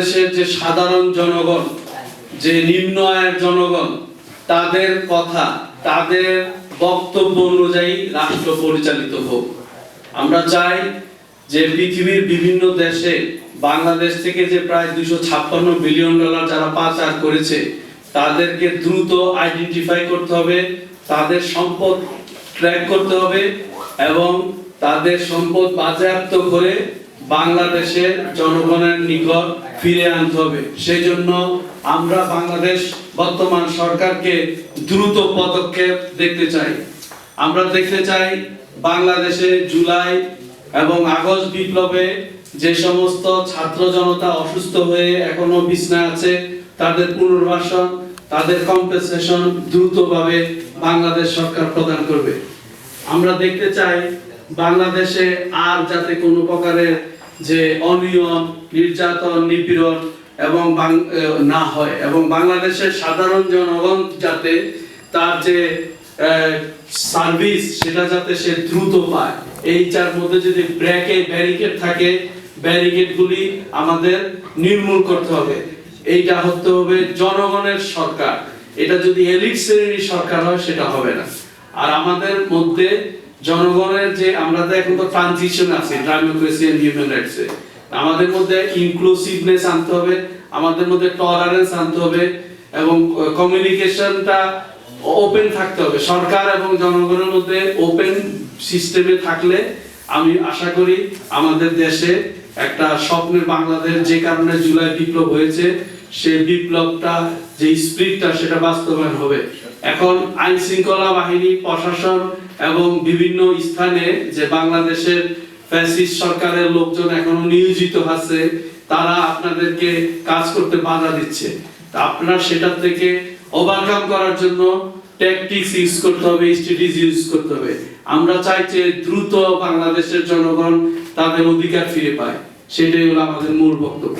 দেশের যে সাধারণ জনগণ, যে নিম্ন আয়ের জনগণ, তাদের কথা, তাদের বক্তব্য অনুযায়ী রাষ্ট্র পরিচালিত হোক। আমরা চাই যে পৃথিবীর বিভিন্ন দেশে বাংলাদেশ থেকে যে প্রায় দুশো ছাপ্পান্ন বিলিয়ন ডলার যারা পাচার করেছে, তাদেরকে দ্রুত আইডেন্টিফাই করতে হবে, তাদের সম্পদ ট্র্যাক করতে হবে এবং তাদের সম্পদ বাজেয়াপ্ত করে বাংলাদেশের জনগণের নিকট ফিরে আনতে হবে। সেই জন্য আমরা বাংলাদেশ বর্তমান সরকারকে দ্রুত পদক্ষেপ দেখতে চাই। আমরা দেখতে চাই বাংলাদেশে জুলাই এবং আগস্ট বিপ্লবে যে সমস্ত ছাত্র জনতা অসুস্থ হয়ে এখনও বিছনায় আছে, তাদের পুনর্বাসন, তাদের কম্পেনসেশন দ্রুতভাবে বাংলাদেশ সরকার প্রদান করবে। আমরা দেখতে চাই বাংলাদেশে আর যাতে কোনো প্রকারের যে অনিয়ম, নির্যাতন, নিপীড়ন এবং না হয় এবং বাংলাদেশের সাধারণ জনগণ যাতে তার যে সার্ভিস সেটা যাতে সে দ্রুত পায়। এই চার মধ্যে যদি ব্রেকে ব্যারিকেড থাকে ব্যারিকেড গুলি আমাদের নির্মূল করতে হবে। এইটা হতে হবে জনগণের সরকার। এটা যদি এলিট শ্রেণির সরকার হয়, সেটা হবে না। আর আমাদের মধ্যে জনগণের যে, আমরা তো এখন তো ট্রানজিশন আছে ডেমোক্রেসি এন্ড হিউম্যান রাইটস আমাদের মধ্যে ইনক্লুসিভনেস আনতে হবে, আমাদের মধ্যে টলারেন্স আনতে হবে, এবং কমিউনিকেশনটা ওপেন থাকতে হবে। সরকার এবং জনগণের মধ্যে ওপেন সিস্টেমে থাকলে, আমি আশা করি আমাদের দেশে একটা স্বপ্নের বাংলাদেশ যে কারণে জুলাই বিপ্লব হয়েছে সেই বিপ্লবটা, যে স্পিরিটটা সেটা বাস্তবায়ন হবে। এখন আইন শৃঙ্খলা বাহিনী, প্রশাসন এবং বিভিন্ন স্থানে যে বাংলাদেশের ফ্যাসিস্ট সরকারের লোকজন এখনও নিয়োজিত আছে, তারা আপনাদেরকে কাজ করতে বাধা দিচ্ছে। আপনারা সেটা থেকে ওভারকাম করার জন্য ট্যাকটিক্স ইউজ করতে হবে স্ট্র্যাটেজি ইউজ করতে হবে। আমরা চাই যে দ্রুত বাংলাদেশের জনগণ তাদের অধিকার ফিরে পায়। সেটাই হলো আমাদের মূল বক্তব্য।